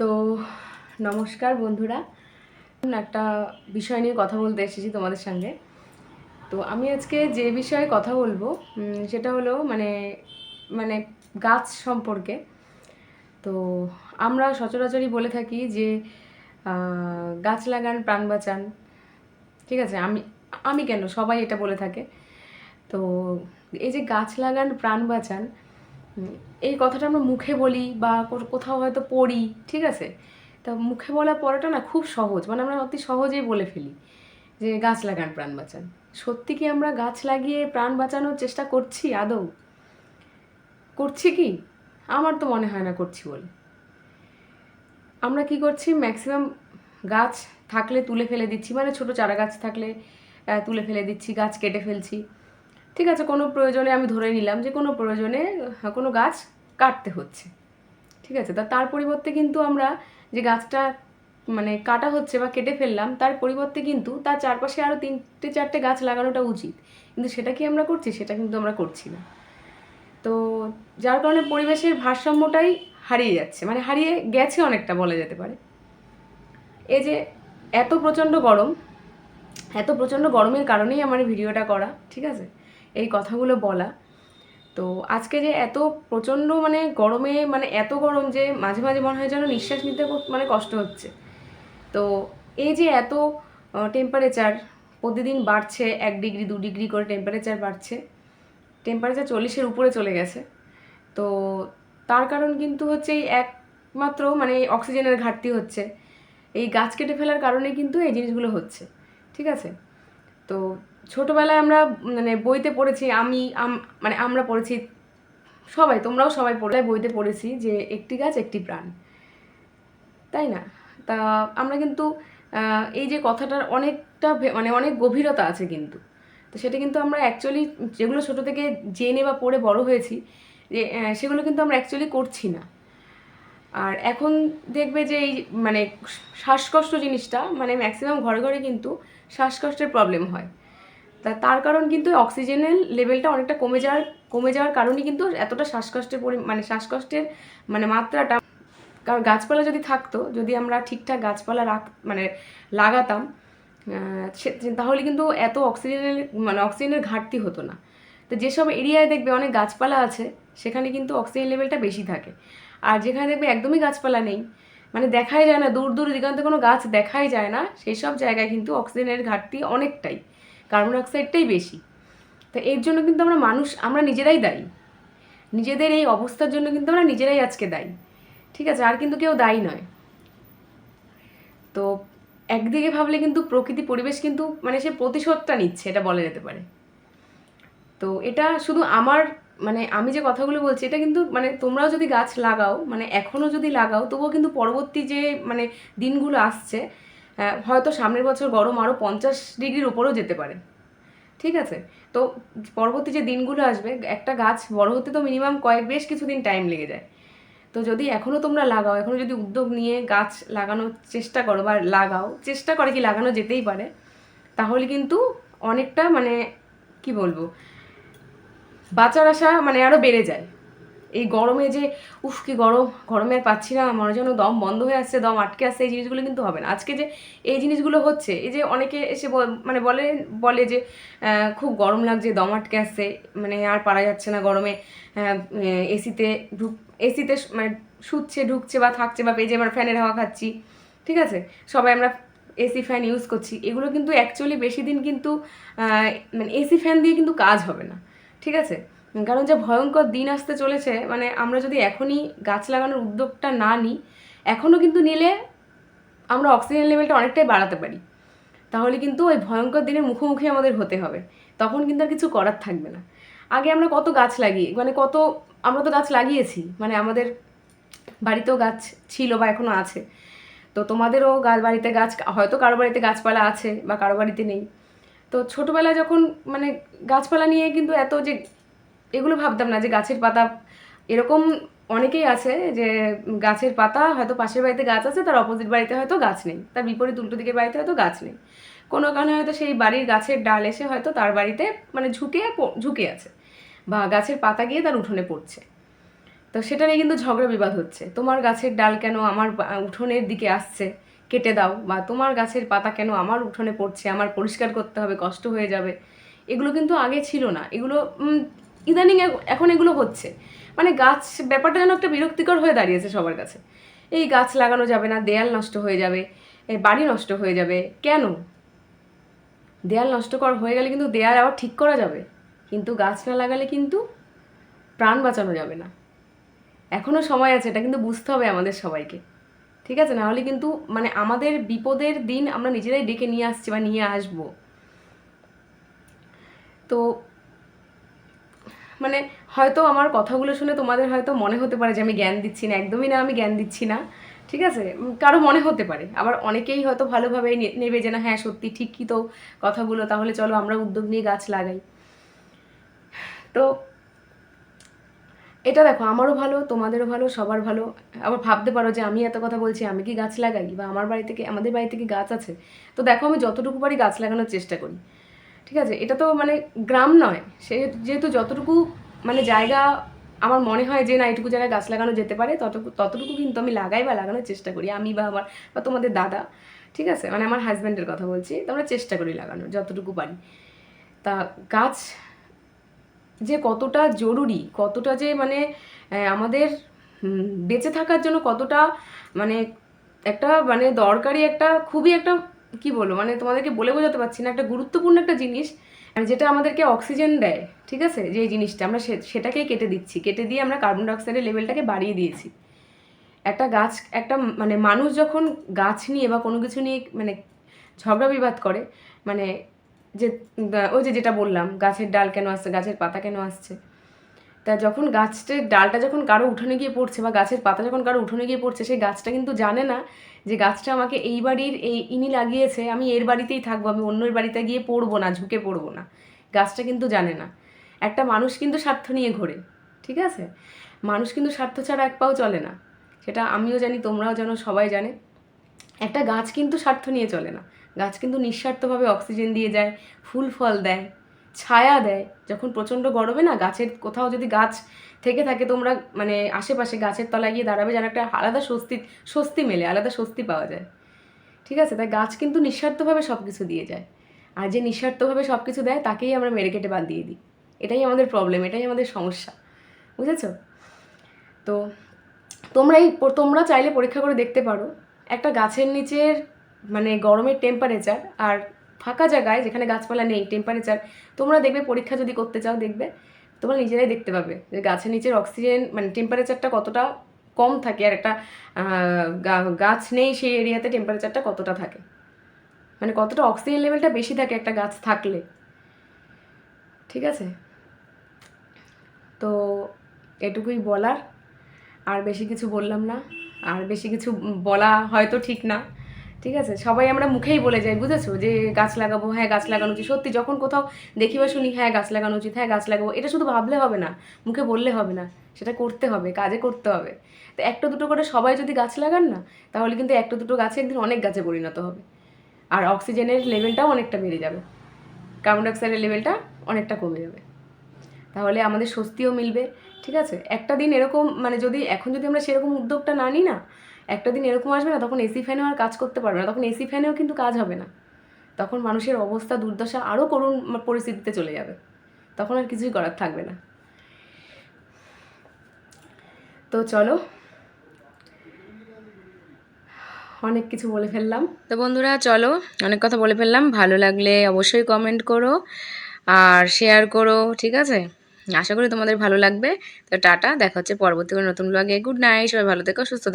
তো নমস্কার বন্ধুরা। একটা বিষয় নিয়ে কথা বলতে এসেছি তোমাদের সঙ্গে। তো আমি আজকে যে বিষয়ে কথা বলব সেটা হলো মানে মানে গাছ সম্পর্কে। তো আমরা সচরাচরই বলে থাকি যে গাছ লাগান, প্রাণ বাঁচান। ঠিক আছে? আমি আমি কেন? সবাই এটা বলে থাকে। তো এই যে গাছ লাগান, প্রাণ বাঁচান এই কথাটা আমরা মুখে বলি বা কোথাও হয়তো পড়ি, ঠিক আছে? তা মুখে বলা পড়াটা না খুব সহজ মানে আমরা অতি সহজেই বলে ফেলি যে গাছ লাগান, প্রাণ বাঁচান। সত্যি কি আমরা গাছ লাগিয়ে প্রাণ বাঁচানোর চেষ্টা করছি আদৌ? করছি কি? আমার তো মনে হয় না করছি বলে। আমরা কি করছি? ম্যাক্সিমাম গাছ থাকলে তুলে ফেলে দিচ্ছি মানে ছোট চারা গাছ থাকলে তুলে ফেলে দিচ্ছি, গাছ কেটে ফেলছি। ঠিক আছে, কোনো প্রয়োজনে আমি ধরে নিলাম যে কোনো প্রয়োজনে কোনো গাছ কাটতে হচ্ছে। ঠিক আছে, তা তার পরিবর্তে কিন্তু আমরা যে গাছটা মানে কাটা হচ্ছে বা কেটে ফেললাম, তার পরিবর্তে কিন্তু তার চারপাশে আরও তিনটে চারটে গাছ লাগানোটা উচিত। কিন্তু সেটা কি আমরা করছি? সেটা কিন্তু আমরা করছি না। তো যার কারণে পরিবেশের ভারসাম্যটাই হারিয়ে যাচ্ছে। মানে হারিয়ে গেছে অনেকটা বলা যেতে পারে। এই যে এত প্রচণ্ড গরম, এত প্রচণ্ড গরমের কারণেই আমার ভিডিওটা করা, ঠিক আছে? এই কথাগুলো বলা। তো আজকে যে এত প্রচণ্ড মানে গরমে মানে এত গরম যে মাঝে মাঝে মনে হয় যেন নিঃশ্বাস নিতে মানে কষ্ট হচ্ছে। তো এই যে এত টেম্পারেচার প্রতিদিন বাড়ছে, এক ডিগ্রি, দু ডিগ্রি করে টেম্পারেচার বাড়ছে টেম্পারেচার চল্লিশের উপরে চলে গেছে। তো তার কারণ কিন্তু হচ্ছে এই একমাত্র মানে অক্সিজেনের ঘাটতি হচ্ছে। এই গাছ কেটে ফেলার কারণে কিন্তু এই জিনিসগুলো হচ্ছে। ঠিক আছে? তো ছোটোবেলায় আমরা মানে বইতে পড়েছি, আমি মানে আমরা পড়েছি, সবাই, তোমরাও সবাই পড়ে, বইতে পড়েছি যে একটি গাছ, একটি প্রাণ। তাই না? তা আমরা কিন্তু এই যে কথাটার অনেকটা মানে অনেক গভীরতা আছে কিন্তু। তো সেটা কিন্তু আমরা অ্যাকচুয়ালি যেগুলো ছোটো থেকে জেনে বা পড়ে বড় হয়েছি, যে সেগুলো কিন্তু আমরা অ্যাকচুয়ালি করছি না। আর এখন দেখবে যে এই মানে শ্বাসকষ্ট জিনিসটা মানে ম্যাক্সিমাম ঘরে ঘরে কিন্তু শ্বাসকষ্টের প্রবলেম হয়। তা তার কারণ কিন্তু অক্সিজেনের লেভেলটা অনেকটা কমে যাওয়ার কমে যাওয়ার কারণেই কিন্তু এতটা শ্বাসকষ্টের পরি মানে শ্বাসকষ্টের মানে মাত্রাটা, কারণ গাছপালা যদি থাকতো, যদি আমরা ঠিকঠাক গাছপালা রাখ মানে লাগাতাম তাহলে কিন্তু এত অক্সিজেনের মানে অক্সিজেনের ঘাটতি হতো না। তো যেসব এরিয়ায় দেখবে অনেক গাছপালা আছে, সেখানে কিন্তু অক্সিজেন লেভেলটা বেশি থাকে। আর যেখানে দেখবে একদমই গাছপালা নেই মানে দেখাই যায় না, দূর দূর দিগন্তে কোনো গাছ দেখাই যায় না সেই সব জায়গায় কিন্তু অক্সিজেনের ঘাটতি অনেকটাই। কার্বন ডাইঅক্সাইডটাই বেশি। তো এর জন্য কিন্তু আমরা মানুষ, আমরা নিজেরাই দায়ী। নিজেদের এই অবস্থার জন্য কিন্তু আমরা নিজেরাই আজকে দায়ী। ঠিক আছে, আর কিন্তু কেউ দায়ী নয়। তো একদিকে ভাবলে কিন্তু প্রকৃতি পরিবেশ কিন্তু মানে সে প্রতিশোধটা নিচ্ছে, এটা বলা যেতে পারে। তো এটা শুধু আমার মানে আমি যে কথাগুলো বলছি, এটা কিন্তু মানে তোমরাও যদি গাছ লাগাও মানে এখনও যদি লাগাও, তবুও কিন্তু পরবর্তী যে মানে দিনগুলো আসছে হয়তো সামনের বছর গরম আরও পঞ্চাশ ডিগ্রির উপরেও যেতে পারে। ঠিক আছে? তো পরবর্তী যে দিনগুলো আসবে, একটা গাছ বড় হতে তো মিনিমাম কয়েক, বেশ কিছুদিন টাইম লেগে যায়। তো যদি এখনও তোমরা লাগাও এখনও যদি উদ্যোগ নিয়ে গাছ লাগানোর চেষ্টা করো বা লাগাও, চেষ্টা করে কি লাগানো যেতেই পারে, তাহলে কিন্তু অনেকটা মানে কি বলব? বাঁচার আশা মানে আরও বেড়ে যায়। এই গরমে যে, উফ, কি গরম, গরমে আর পাচ্ছি না, মনে যেন দম বন্ধ হয়ে আসছে, দম আটকে আসছে, এই জিনিসগুলো কিন্তু হবে না। আজকে যে এই জিনিসগুলো হচ্ছে, এই যে অনেকে এসে মানে বলে বলে যে খুব গরম লাগছে, দম আটকে আসছে মানে আর পারা যাচ্ছে না গরমে এসিতে ঢুক, এসিতে মানে শুচ্ছে, ঢুকছে বা থাকছে বা পেজে আমরা ফ্যানের হাওয়া খাচ্ছি, ঠিক আছে? সবাই আমরা এসি ফ্যান ইউজ করছি, এগুলো কিন্তু অ্যাকচুয়ালি বেশি দিন কিন্তু মানে এসি ফ্যান দিয়ে কিন্তু কাজ হবে না, ঠিক আছে? কারণ যে ভয়ঙ্কর দিন আসতে চলেছে মানে আমরা যদি এখনই গাছ লাগানোর উদ্যোগটা না নিই, এখনও কিন্তু নিলে আমরা অক্সিজেন লেভেলটা অনেকটাই বাড়াতে পারি। তাহলে কিন্তু ওই ভয়ঙ্কর দিনের মুখোমুখি আমাদের হতে হবে। তখন কিন্তু আর কিছু করার থাকবে না। আগে আমরা কত গাছ লাগিয়ে মানে কত, আমরা তো গাছ লাগিয়েছি মানে আমাদের বাড়িতেও গাছ ছিল বা এখনও আছে। তো তোমাদেরও বাড়িতে গাছ, হয়তো কারও বাড়িতে গাছপালা আছে বা কারও বাড়িতে নেই। তো ছোটোবেলায় যখন মানে গাছপালা নিয়ে কিন্তু এত যে এগুলো ভাবতাম না যে গাছের পাতা, এরকম অনেকেই আছে যে গাছের পাতা হয়তো পাশের বাড়িতে গাছ আছে, তার অপোজিট বাড়িতে হয়তো গাছ নেই, তার বিপরীত উল্টো দিকের বাড়িতে হয়তো গাছ নেই। কোনো কারণে হয়তো সেই বাড়ির গাছের ডাল এসে হয়তো তার বাড়িতে মানে ঝুঁকে ঝুঁকে আছে বা গাছের পাতা গিয়ে তার উঠোনে পড়ছে। তো সেটা নিয়ে কিন্তু ঝগড়া বিবাদ হচ্ছে। তোমার গাছের ডাল কেন আমার উঠোনের দিকে আসছে? কেটে দাও। বা তোমার গাছের পাতা কেন আমার উঠোনে পড়ছে? আমার পরিষ্কার করতে হবে, কষ্ট হয়ে যাবে। এগুলো কিন্তু আগে ছিল না। এগুলো ইদানিং এখন এগুলো হচ্ছে। মানে গাছ, ব্যাপারটা যেন একটা বিরক্তিকর হয়ে দাঁড়িয়েছে সবার কাছে। এই গাছ লাগানো যাবে না, দেয়াল নষ্ট হয়ে যাবে বাড়ি নষ্ট হয়ে যাবে, কেন? দেয়াল নষ্ট করা, হয়ে গেলে কিন্তু দেয়াল আবার ঠিক করা যাবে। কিন্তু গাছ না লাগালে কিন্তু প্রাণ বাঁচানো যাবে না। এখনও সময় আছে, এটা কিন্তু বুঝতে হবে আমাদের সবাইকে। ঠিক আছে? না হলে কিন্তু মানে আমাদের বিপদের দিন আমরা নিজেরাই ডেকে নিয়ে আসছি বা নিয়ে আসব। তো মানে হয়তো আমার কথাগুলো শুনে তোমাদের হয়তো মনে হতে পারে যে আমি জ্ঞান দিচ্ছি না, একদমই না, আমি জ্ঞান দিচ্ছি না। ঠিক আছে? কারও মনে হতে পারে। আবার অনেকেই হয়তো ভালোভাবে নে- নেবে যে না হ্যাঁ সত্যি ঠিকই তো কথাগুলো, তাহলে চলো আমরা উদ্যোগ নিয়ে গাছ লাগাই। তো এটা দেখো, আমারও ভালো, তোমাদেরও ভালো, সবার ভালো। আবার ভাবতে পারো যে আমি এত কথা বলছি, আমি কি গাছ লাগাই? বা আমার বাড়ি থেকে, আমাদের বাড়ি থেকে গাছ আছে? তো দেখো, আমি যতটুকু পারি গাছ লাগানোর চেষ্টা করি। ঠিক আছে, এটা তো মানে গ্রাম নয়। সে যেহেতু যতটুকু মানে জায়গা আমার মনে হয় যে না, এটুকু জায়গায় গাছ লাগানো যেতে পারে, ততটুকু ততটুকু কিন্তু আমি লাগাই বা লাগানোর চেষ্টা করি, আমি বা আমার বা তোমাদের দাদা, ঠিক আছে? মানে আমার হাজব্যান্ডের কথা বলছি তো আমরা চেষ্টা করি লাগানোর যতটুকু পারি। তা গাছ যে কতটা জরুরি, কতটা যে মানে আমাদের বেঁচে থাকার জন্য কতটা মানে একটা মানে দরকারি একটা খুবই একটা কি বলব মানে তোমাদেরকে বলে বোঝাতে পারছি না, একটা গুরুত্বপূর্ণ একটা জিনিস আর যেটা আমাদেরকে অক্সিজেন দেয়, ঠিক আছে? যে জিনিসটা আমরা সেটাকেই কেটে দিচ্ছি, কেটে দিয়ে আমরা কার্বন ডাইঅক্সাইডের লেভেলটাকে বাড়িয়ে দিয়েছি। একটা গাছ, একটা মানে মানুষ যখন গাছ নিয়ে বা কোনো কিছু নিয়ে মানে ঝগড়া বিবাদ করে মানে যে ওই যে যেটা বললাম, গাছের ডাল কেন আসছে, গাছের পাতা কেন আসছে তা যখন গাছটার ডালটা যখন কারও উঠোনে গিয়ে পড়ছে বা গাছের পাতা যখন কারও উঠোনে গিয়ে পড়ছে, সেই গাছটা কিন্তু জানে না যে গাছটা আমাকে এই বাড়ির এই ইনি লাগিয়েছে, আমি এর বাড়িতেই থাকব, আমি অন্যের বাড়িতে গিয়ে পড়ব না, ঝুঁকে পড়ব না। গাছটা কিন্তু জানে না। একটা মানুষ কিন্তু স্বার্থ নিয়ে ঘোরে, ঠিক আছে? মানুষ কিন্তু স্বার্থ ছাড়া এক পাও চলে না। সেটা আমিও জানি, তোমরাও জানো, সবাই জানে। একটা গাছ কিন্তু স্বার্থ নিয়ে চলে না। গাছ কিন্তু নিঃস্বার্থভাবে অক্সিজেন দিয়ে যায়, ফুল ফল দেয় ছায়া দেয়। যখন প্রচণ্ড গরমে না গাছের কোথাও যদি গাছ থেকে থাকে তোমরা মানে আশেপাশে গাছের তলায় গিয়ে দাঁড়াবে যেন একটা আলাদা স্বস্তি স্বস্তি মেলে, আলাদা স্বস্তি পাওয়া যায়। ঠিক আছে? তাই গাছ কিন্তু নিঃস্বার্থভাবে সব কিছু দিয়ে যায়। আর যে নিঃস্বার্থভাবে সব কিছু দেয়, তাকেই আমরা মেরে কেটে বাদ দিয়ে দিই। এটাই আমাদের প্রবলেম এটাই আমাদের সমস্যা। বুঝেছ? তো তোমরা এই তোমরা চাইলে পরীক্ষা করে দেখতে পারো। একটা গাছের নিচের মানে গরমের টেম্পারেচার আর ফাঁকা জায়গায় যেখানে গাছপালা নেই টেম্পারেচার তোমরা দেখবে পরীক্ষা যদি করতে চাও দেখবে, তোমরা নিজেরাই দেখতে পাবে যে গাছের নিচের অক্সিজেন মানে টেম্পারেচারটা কতটা কম থাকে আর একটা গাছ নেই সেই এরিয়াতে টেম্পারেচারটা কতটা থাকে। মানে কতটা অক্সিজেন লেভেলটা বেশি থাকে একটা গাছ থাকলে। ঠিক আছে? তো এটুকুই বলার। আর বেশি কিছু বললাম না। আর বেশি কিছু বলা হয়তো ঠিক না। ঠিক আছে? সবাই আমরা মুখেই বলে যাই, বুঝেছ? যে গাছ লাগাবো হ্যাঁ গাছ লাগানো উচিত। সত্যি, যখন কোথাও দেখি বা শুনি হ্যাঁ গাছ লাগানো উচিত হ্যাঁ গাছ লাগাবো, এটা শুধু ভাবলে হবে না, মুখে বললে হবে না, সেটা করতে হবে, কাজে করতে হবে। তো একটা দুটো করে সবাই যদি গাছ লাগান না, তাহলে কিন্তু একটা দুটো গাছে একদিন অনেক গাছে পরিণত হবে। আর অক্সিজেনের লেভেলটাও অনেকটা বেড়ে যাবে। কার্বন ডাইঅক্সাইডের লেভেলটা অনেকটা কমে যাবে। তাহলে আমাদের স্বস্তিও মিলবে, ঠিক আছে? একটা দিন এরকম মানে যদি, এখন যদি আমরা সেরকম উদ্যোগটা না নিই না একটা দিন এরকম আসবে না, তখন এসি ফ্যানেও আর কাজ করতে পারবে না, তখন এসি ফ্যানেও কিন্তু কাজ হবে না। তখন মানুষের অবস্থা, দুর্দশা আরও করুণ পরিস্থিতিতে চলে যাবে। তখন আর কিছুই করার থাকবে না। তো চলো, অনেক কিছু বলে ফেললাম। তো বন্ধুরা, চলো, অনেক কথা বলে ফেললাম। ভালো লাগলে অবশ্যই কমেন্ট করো আর শেয়ার করো, ঠিক আছে? আশা করি তোমাদের ভালো লাগবে। তো টাটা, দেখা হচ্ছে পরবর্তী নতুন ব্লগে গুড নাইট সবাই ভালো থেকো, সুস্থ